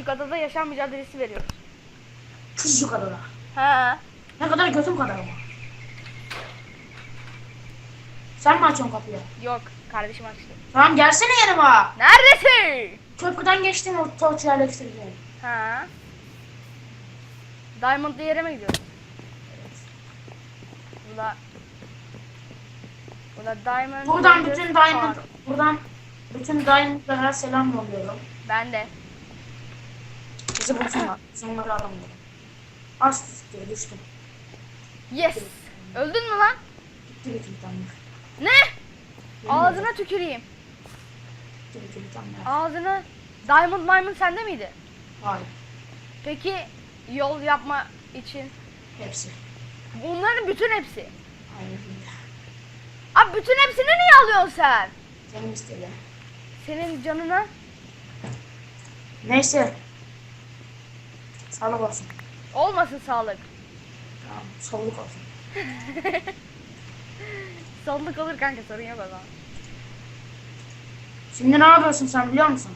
küçücük adada yaşam mücadelesi veriyoruz. Küçücük adada. Ha. Ne kadar götüm kadar ama. Sen mi açıyorsun kapıyı? Yok kardeşim açtı. Tamam gelsene yanıma. Neredesin? Köprüden geçtim o torç yerleştireceğim. Ha. Diamond'lı yere mi gidiyoruz? Bu da Bu da Diamond. Buradan bütün diamond, buradan bütün diamondlara selam yolluyorum. Ben de. Bizi bulsunlar. Biz onları aramıyorum. Az diye düştüm. Yes. Öldün mü lan? Gitti bir tane. Ne? Ağzına tüküreyim. Gitti tane. Ağzına. Diamond Diamond sende miydi? Hayır. Peki yol yapma için Hepsi. bunların bütün hepsi. Hayır. Abi bütün hepsini niye alıyorsun sen? Canım istedi. Senin canına Neyse. Sağlık olsun. olmasın sağlık. Tamam. Sağlık olsun. Sağlık olur kanka sorun yok o zaman. Şimdi ne yapıyorsun sen biliyor musun?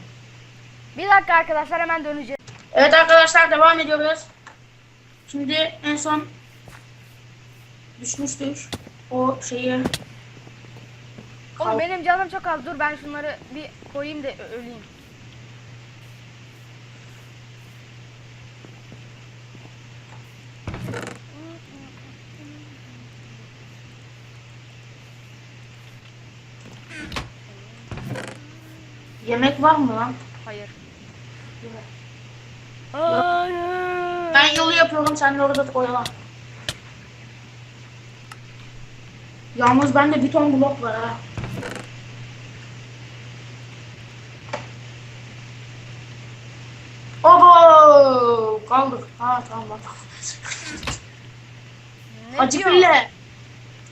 Bir dakika arkadaşlar hemen döneceğiz. Evet arkadaşlar devam ediyoruz. Şimdi en son düşmüştük. O şeyi Oğlum benim canım çok az. Dur ben şunları bir koyayım da öleyim. Yemek var mı lan? Hayır. Ben yolu yapıyorum sen de orada oyalan. Yalnız bende bir ton blok var ha. Obo! Kaldık. Ha tamam bak. Hacı? Gülle.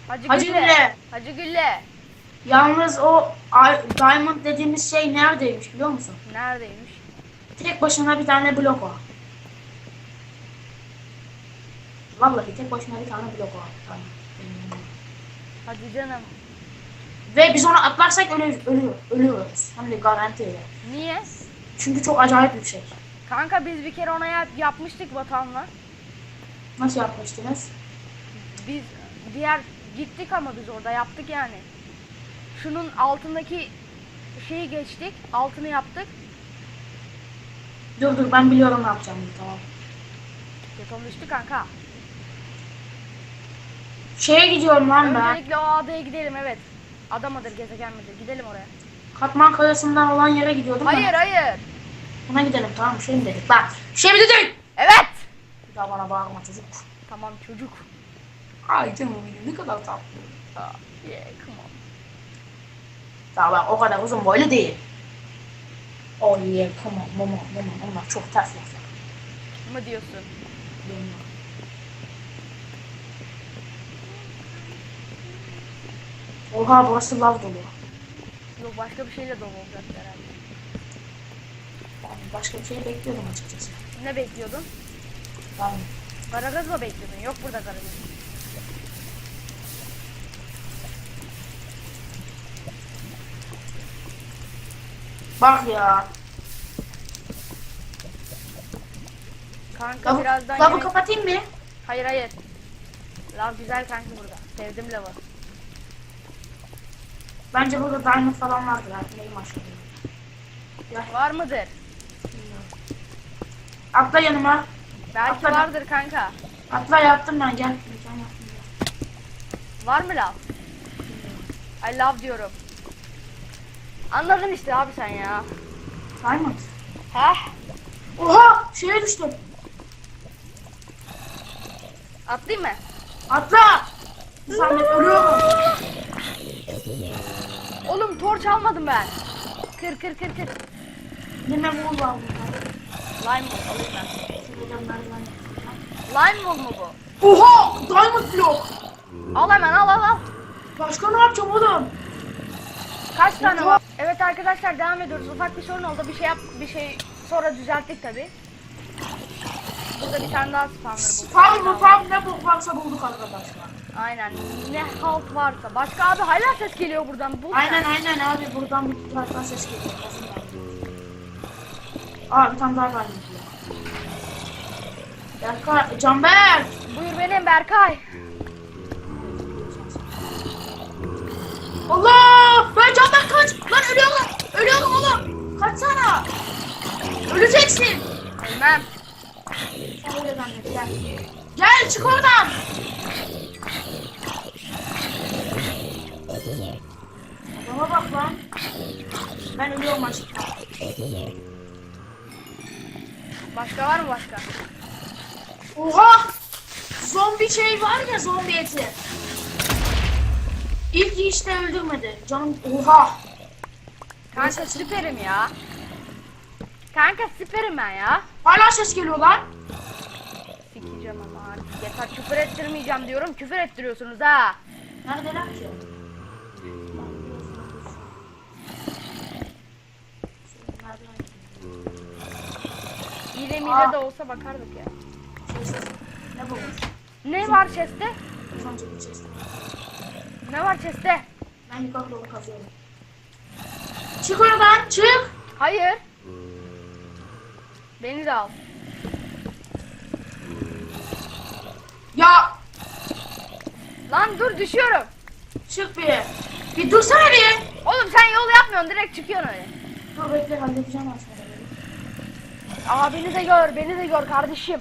Hacı, Hacı Gülle. Gülle. Hacı Gülle. Yalnız o diamond dediğimiz şey neredeymiş biliyor musun? Neredeymiş? Tek başına bir tane blok o. Vallahi tek başına bir tane blok o. Hadi canım. Ve biz onu atlarsak ölü, ölü, ölüyoruz. Hem de garantiyle. Niye? Çünkü çok acayip bir şey. Kanka biz bir kere ona yap- yapmıştık vatanla. Nasıl yapmıştınız? Biz diğer gittik ama biz orada yaptık yani. Şunun altındaki şeyi geçtik. Altını yaptık. Dur dur ben biliyorum ne yapacağımı tamam. Beton düştü kanka. Şeye gidiyorum lan ben. Öncelikle o adaya gidelim evet. Ada mıdır gezegen midir? Gidelim oraya. Katman kayasından olan yere gidiyordum Hayır ben. hayır. Buna gidelim tamam şey mi dedik bak. Şey mi dedik? Evet. Bir daha bana bağırma çocuk. Tamam çocuk. Ay canım ne kadar tatlı. Ah, yeah, come on. Daha ben o kadar uzun boylu değil. Oh yeah come on mama mama onlar çok ters laflar. Mı diyorsun? Bilmiyorum. Oha burası lav dolu. Yok başka bir şeyle dolu olacak herhalde. Ben başka bir şey bekliyordum açıkçası. Ne bekliyordun? Ben Garagaz mı bekliyordun? Yok burada garagaz. Bak ya. Kanka Lavı, birazdan lavı yemek... kapatayım mı? Hayır hayır. Lav güzel kanka burada. Sevdim lavı. Bence burada diamond falan vardır artık. Gel Var mıdır? atla yanıma. Belki Atladım. vardır kanka. Atla yaptım ben yaptım gel. Var mı lav? I love diyorum. Anladın işte abi sen ya. Diamond. Heh. Oha şeye düştüm. Atlayayım mı? Atla. Saniye ölüyorum. Oğlum torç almadım ben. Kır kır kır kır. Yine vur var Lime wool alayım ben. burada. Lime wool mu bu? Oha diamond blok. Al hemen al al al. Başka ne yapacağım oğlum? Kaç tane var? Evet arkadaşlar devam ediyoruz. Ufak bir sorun oldu. Bir şey yap, bir şey sonra düzelttik tabi. Burada bir tane daha spawner bulduk. Farm mı farm ne bok varsa bulduk arkadaşlar. Aynen. Ne halt varsa. Başka abi hala ses geliyor buradan. Bul Aynen aynen abi buradan bir ses geliyor. Aa bir tane daha var. Berkay, Canberk. Buyur benim Berkay. Allah! Ben Canberk kaç! Lan ölüyorum! Ölüyorum oğlum! Kaçsana! Öleceksin! Ölmem. Gel. Gel çık oradan! Adama bak lan. Ben ölüyorum aşkım. Başka var mı başka? Oha! Zombi şey var ya zombi eti. İlk işte öldürmedi. Canım oha! Kanka süperim ya. Kanka süperim ben ya. Hala ses geliyor lan. Sikeceğim ama artık yeter küfür ettirmeyeceğim diyorum küfür ettiriyorsunuz ha. Neredeler ki? İle mile de olsa bakardık ya. Ne bu? Ne var chest'te? Önce bir chest. Ne var chest'te? Ben yukarı doğru kazıyorum. Çık oradan çık. Hayır. Beni de al. Ya Lan dur düşüyorum. çık bir. Bir dursana bir. Oğlum sen yol yapmıyorsun direkt çıkıyorsun öyle. Dur bekle halledeceğim aslında. Aa beni de gör beni de gör kardeşim.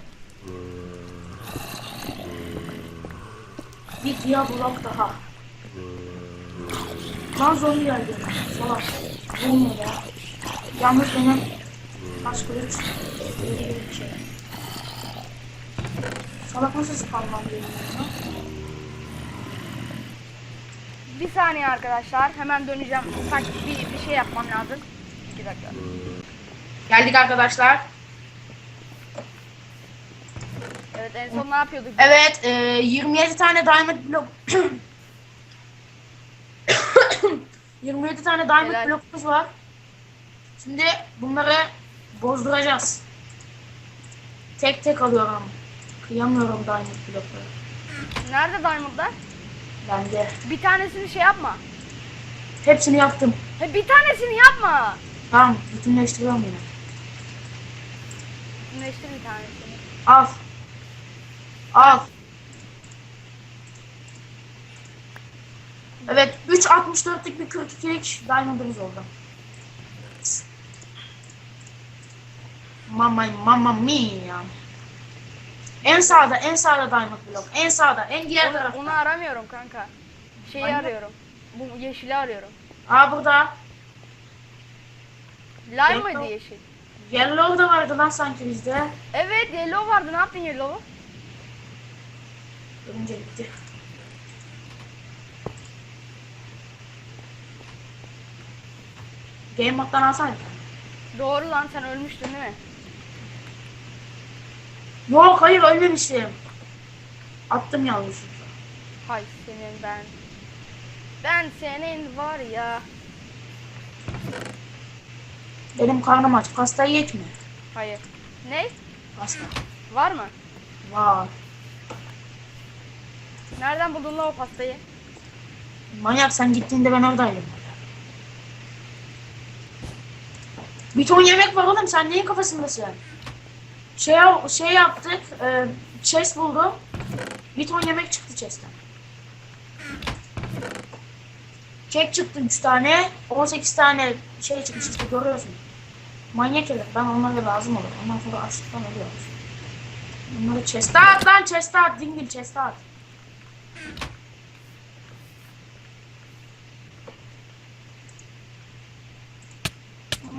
Bir diya blok daha. Lan zombi geldi. Salak. Vurmuyor ya. Yalnız benim taş kılıç. şey. Salak nasıl spamlan diyor ya? Bir saniye arkadaşlar hemen döneceğim. Ufak bir, bir şey yapmam lazım. İki dakika. Geldik arkadaşlar. Evet en son ne yapıyorduk? Evet, e, 27 tane diamond blok 27 tane diamond Helal. blokumuz var. Şimdi bunları bozduracağız. Tek tek alıyorum. Kıyamıyorum diamond blokları. Nerede diamondlar? Bende. Bir tanesini şey yapma. Hepsini yaptım. He, bir tanesini yapma. Tamam, bütünleştiriyorum yine. Bütünleştir bir tanesini. Al. Al. Evet, 3.64'lik bir 42'lik diamond'ımız oldu. Mamma mamma mia. En sağda, en sağda diamond blok. En sağda, en diğer Onu, tarafta. onu aramıyorum kanka. Şeyi Aynen. arıyorum. Bu yeşili arıyorum. Aa burada. Lime Yellow. mıydı yeşil? Yellow da vardı lan sanki bizde. Evet yellow vardı. Ne yaptın yellow'u? Ölünce bitti. Game moddan alsana. Doğru lan sen ölmüştün değil mi? Yok hayır ölmemişim. Attım yanlışlıkla. Hay senin ben. Ben senin var ya. Benim karnım aç. Pasta yiyek mi? Hayır. Ne? Pasta. Var mı? Var. Nereden buldun lan o pastayı? Manyak sen gittiğinde ben oradaydım. Bir ton yemek var oğlum sen neyin kafasındasın? Şey, şey yaptık. E, chest buldum. Bir ton yemek çıktı chest'ten. Kek çıktı 3 tane. 18 tane şey çıkmış işte görüyorsun. Manyak herif. Ben onlara lazım olur. Ondan sonra açlıktan ölüyoruz. Bunları chest'e at lan chest'e at. Dingil chest'e at.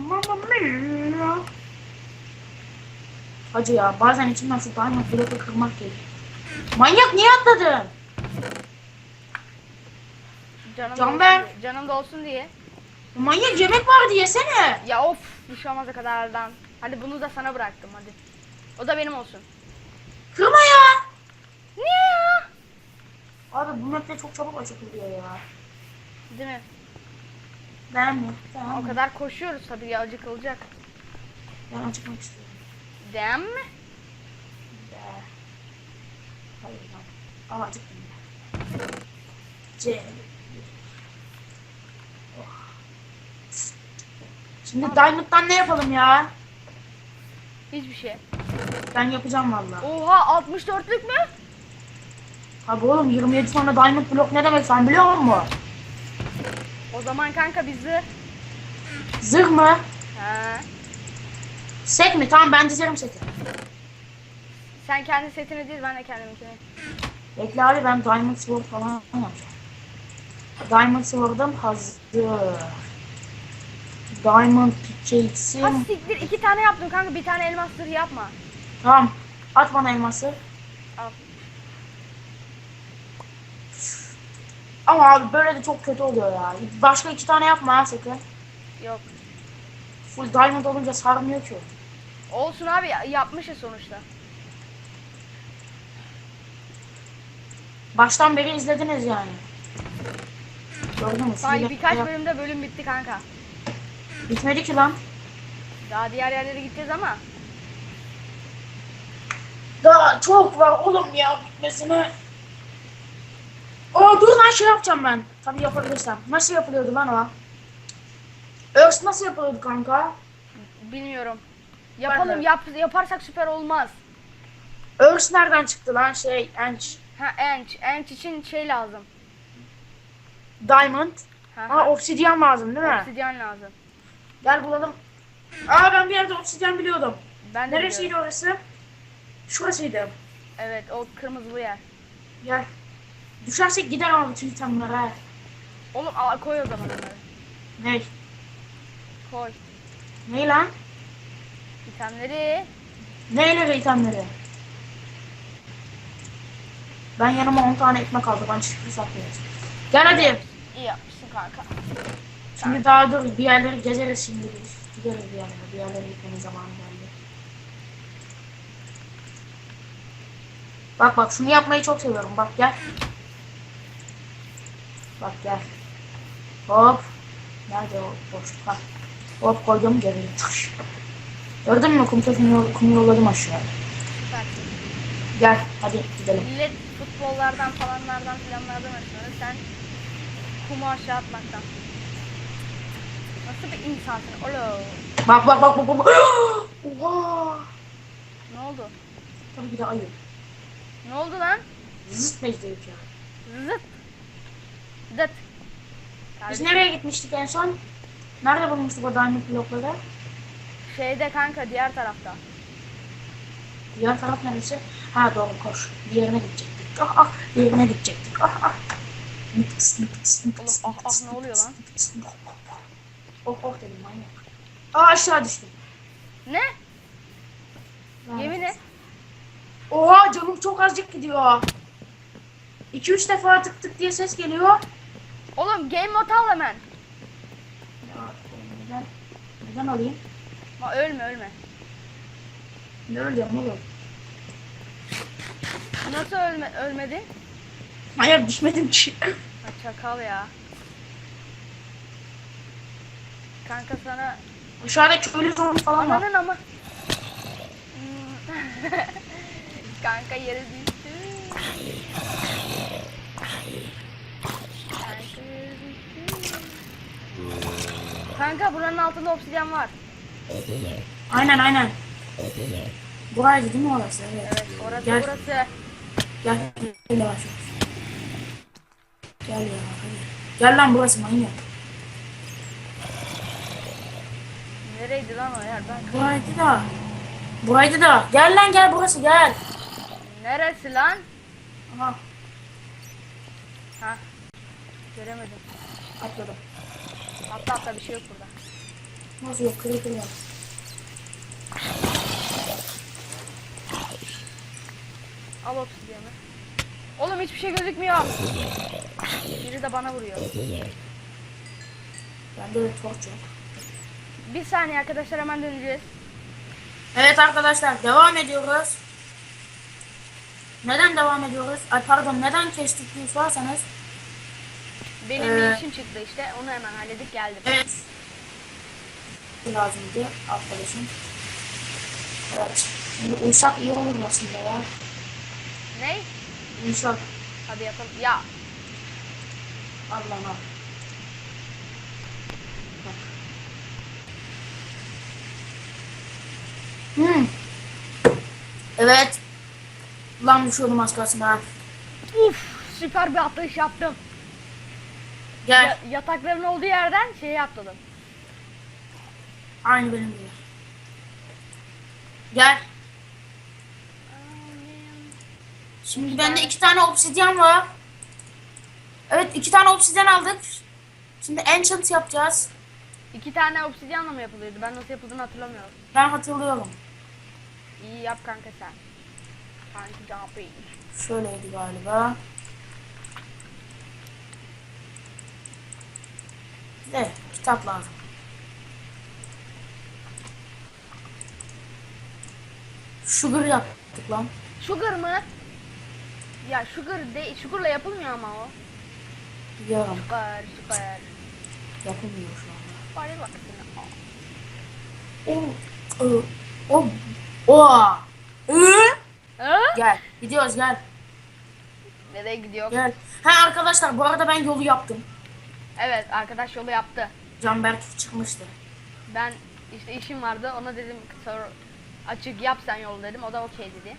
Mamma mia. Hacı ya bazen içimden şu diamond bloku kırmak geliyor. Manyak niye atladın? Canım Can da ver. olsun diye. Canım da olsun diye. Manyak yemek vardı yesene. Ya of bir şey olmaz o kadardan. Hadi bunu da sana bıraktım hadi. O da benim olsun. Kırma ya. Niye ya? Abi bu mapte çok çabuk acıkılıyor ya. Değil mi? Ben mi? Ben O kadar koşuyoruz tabii ya acıkılacak. Ben acıkmak istiyorum. Değil mi? Be. Hayır lan. Aa acıktım ya. C. Oh. Şimdi Diamond'dan ne yapalım ya? Hiçbir şey. Ben yapacağım valla. Oha 64'lük mü? Abi oğlum 27 tane diamond blok ne demek sen biliyor musun? O zaman kanka bizi Zırh mı? He. Set mi? Tamam ben dizerim seti. Sen kendi setini değil ben de kendiminkini. Bekle abi ben diamond sword falan yapacağım. Diamond sword'um hazır. Diamond Ha pickaxe'im. siktir iki tane yaptım kanka bir tane elmas zırhı yapma. Tamam. At bana elması. Ama abi böyle de çok kötü oluyor ya. Başka iki tane yapma ha sakın. Yok. Full diamond olunca sarmıyor ki. Olsun abi yapmışız sonuçta. Baştan beri izlediniz yani. Gördün mü? Sanki birkaç Ya- bölümde bölüm bitti kanka. Bitmedi ki lan. Daha diğer yerlere gideceğiz ama. Daha çok var oğlum ya bitmesine. Dur lan şey yapacağım ben. Tabii yapabilirsem. Nasıl yapılıyordu lan o? Örs nasıl yapılıyordu kanka? Bilmiyorum. Yapalım yap, yaparsak süper olmaz. Örs nereden çıktı lan şey ench. Ha ench. Ench için şey lazım. Diamond. Ha, ha. obsidyen lazım değil mi? Obsidyen lazım. Gel bulalım. Aa ben bir yerde obsidyen biliyordum. Ben de Neresiydi biliyorum. orası? Şurasıydı. Evet o kırmızılı yer. Gel. Düşersek gider ama bütün itemler ha. Oğlum al, koy o zaman onları. Ne? Koy. Ne lan? İtemleri. Neyle itemleri? Ben yanıma 10 tane ekmek aldım. Ben çıktı saklayacağım. Gel hadi. İyi yapmışsın kanka. Şimdi daha dur bir yerleri gezeriz şimdi. Gideriz bir yerlere. Bir yerlere gitmenin zamanı geldi. Bak bak şunu yapmayı çok seviyorum. Bak gel. Bak gel. Hop. Nerede o boşluk? Ha. Hop koydum geri. Tış. Gördün mü kum yol- kumu yolladım aşağıya. Süpersin. Gel hadi gidelim. Millet futbollardan falanlardan filanlardan hoşlanır. Sen kumu aşağı atmaktan. Nasıl bir insansın oğlum? Bak bak bak bak bak. Oha. Ne oldu? Tabii ki de ayı. Ne oldu lan? Zıt mecdeyik ya. Zıt. Dıt. Biz Kardeşim, nereye gitmiştik en son? Nerede bulmuştuk o diamond blokları? Şeyde kanka diğer tarafta. Diğer taraf neresi? Ha doğru koş. Diğerine gidecektik. Ah ah diğerine gidecektik. Ah ah. Oğlum, ah, ah, ne oluyor lan? Oh oh dedim manyak. Aa aşağı düştüm. Ne? Yemin et. Oha canım çok azıcık gidiyor. 2-3 defa tık tık diye ses geliyor. Oğlum game mode al hemen. Ya neden, neden alayım? Ma ölme ölme. Ne öleceğim oğlum? Nasıl ölme, ölmedin? Hayır düşmedim ki. Ha, çakal ya. Kanka sana Aşağıda köylü zombi falan var. ananın ama. Hmm. Kanka yere Kanka buranın altında obsidyen var. Aynen aynen. Buraydı değil mi orası? Evet. Orası Gel. burası. Gel. Gel yavaş. Gel ya. Gel lan burası manyak. Nereydi lan o yer? Ben Buraydı da. Buraydı da. Gel lan gel burası gel. Neresi lan? Aha Ha. Göremedim. atladım. Atla atla bir şey yok burada. Nasıl yok kırı kırı. Al obsidiyeni. Oğlum hiçbir şey gözükmüyor. Biri de bana vuruyor. Bende de torç yok. Bir saniye arkadaşlar hemen döneceğiz. Evet arkadaşlar devam ediyoruz. Neden devam ediyoruz? Ay pardon neden kestik diye sorarsanız. Benim Ee, bir işim çıktı işte. Onu hemen halledip geldim. Evet. Lazımdı arkadaşım. Evet. Şimdi uysak iyi olur aslında ya. Ne? Uysak. Hadi yapalım. Ya Allah'ım al. Bak. Hmm. Evet. Lan düşüyordum az kalsın ha. Uf süper bir atlayış yaptım. Gel. Ya- yatakların olduğu yerden şeye atladım. Aynı benim gibi. Gel. Şimdi bende iki tane obsidyen var. Evet iki tane obsidyen aldık. Şimdi enchant yapacağız. İki tane obsidyanla mı yapılıyordu? Ben nasıl yapıldığını hatırlamıyorum. Ben hatırlıyorum. İyi yap kanka sen. Kanki ne yapayım? Şöyleydi galiba. De kitap lazım. Sugar yaptık lan. Sugar mı? Ya sugar de sugar'la yapılmıyor ama o. Biliyorum. Sugar, sugar. Yapılmıyor şu anda. Bari baksana. O, o, o, o. Hı? Gel, gidiyoruz gel, Nereye gidiyor? gel. Ha arkadaşlar bu arada ben yolu yaptım. Evet arkadaş yolu yaptı. Canberk çıkmıştı. Ben işte işim vardı ona dedim sonra açık yap sen yolu dedim o da okey dedi.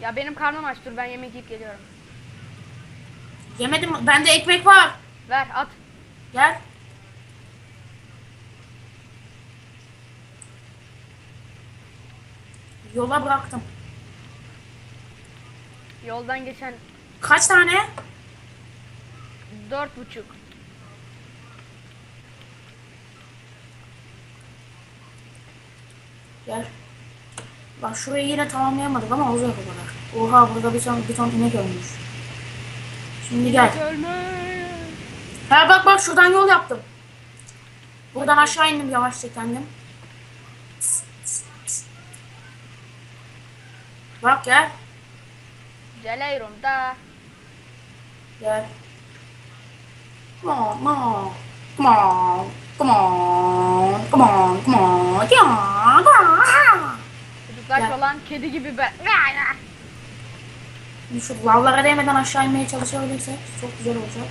Ya benim karnım aç dur ben yemek yiyip geliyorum. Yemedim, bende ekmek var. Ver at. Gel. Yola bıraktım. Yoldan geçen Kaç tane? dört buçuk. Gel. Bak şurayı yine tamamlayamadık ama olacak o kadar. Oha burada bir ton, bir ton inek ölmüş. Şimdi gel. Ölme. Ha bak bak şuradan yol yaptım. Buradan aşağı indim yavaşça kendim. Bak gel. Geliyorum da. Gel. Come on, come on. Come on. Come on. Come on. Come on. Come on. Come on. Çocuklar Gel. falan kedi gibi ben. Şu lavlara değmeden aşağı inmeye çalışabilirsek çok güzel olacak.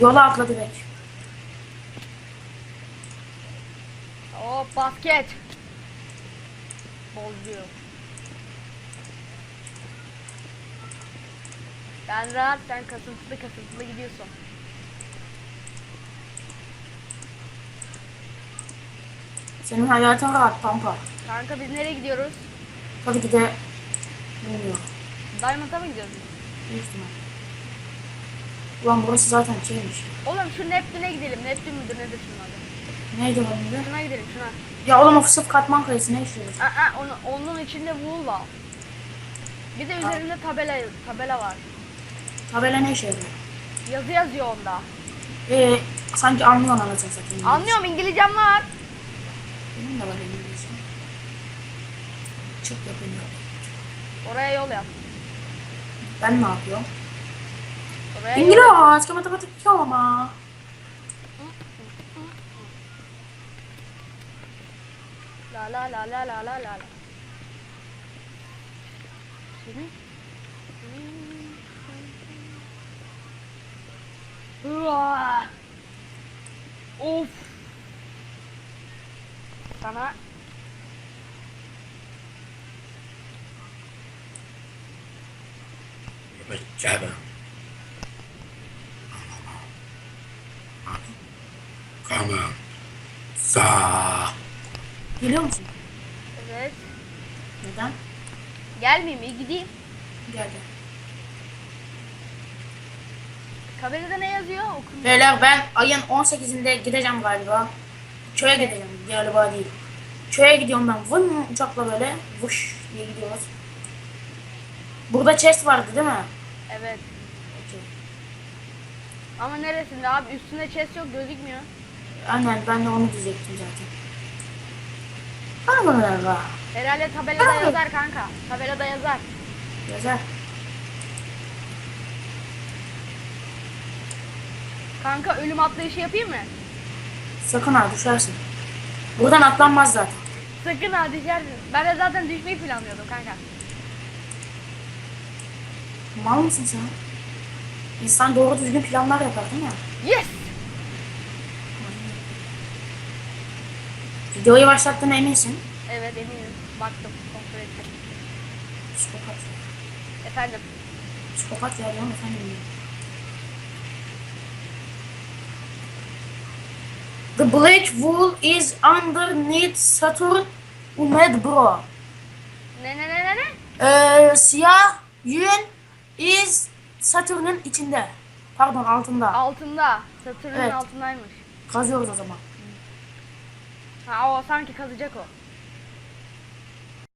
Yola atla direkt. Hop basket. Bozuyor. Ben rahat sen kasıntılı kasıntılı gidiyorsun. Senin hayatın rahat pampa. Kanka biz nereye gidiyoruz? Tabii ki de bilmiyorum. Diamond'a mı gidiyoruz? Büyük ihtimal. Ulan burası zaten şeymiş. Oğlum şu Neptün'e gidelim. Neptün müdür nedir şunun adı? Neydi onun adı? Şuna gidelim şuna. Ya oğlum o sırf katman kayısı ne işliyoruz? Aa, onu, onun içinde wool var. Bir de üzerinde tabela tabela var. Tabela ne işe yarıyor? Yazı yazıyor onda. Ee, sanki anlıyorsun anasını satayım. Anlıyorum İngilizcem var. Benim de var İngilizce. Çık yapıyor. Oraya yol yap. Ben ne yapıyorum? Oraya. İngiliz, matematik ama. La la la la la la la. Seni? Of. Sana. Come on. Sa. Geliyor musun? evet. Neden? Gelmeyeyim mi? Gideyim. Gel gel. Tabelada ne yazıyor? Okun. Beyler ben ayın 18'inde gideceğim galiba. Köye gideceğim galiba değil. Köye gidiyorum ben. Vın uçakla böyle vış diye gidiyoruz. Burada chest vardı değil mi? Evet. Okey. Ama neresinde abi? Üstünde chest yok gözükmüyor. Aynen ben de onu diyecektim zaten. Bana bana ver Herhalde tabelada yazar kanka. Tabelada yazar. Yazar. Kanka ölüm atlayışı yapayım mı? Sakın ha düşersin. Buradan atlanmaz zaten. Sakın ha düşersin. Ben de zaten düşmeyi planlıyordum kanka. Mal mısın sen? İnsan doğru düzgün planlar yapar değil mi? Yes! Videoyu başlattığına eminsin. Evet eminim. Baktım. Kontrol ettim. Psikopat. Efendim. Psikopat ya efendim. The black wool is underneath Saturn Umed Bro. Ne ne ne ne ne? Ee, siyah yün is Satürn'ün içinde. Pardon altında. Altında. Satürn'ün Evet. altındaymış. Kazıyoruz o zaman. Ha o sanki kazacak o.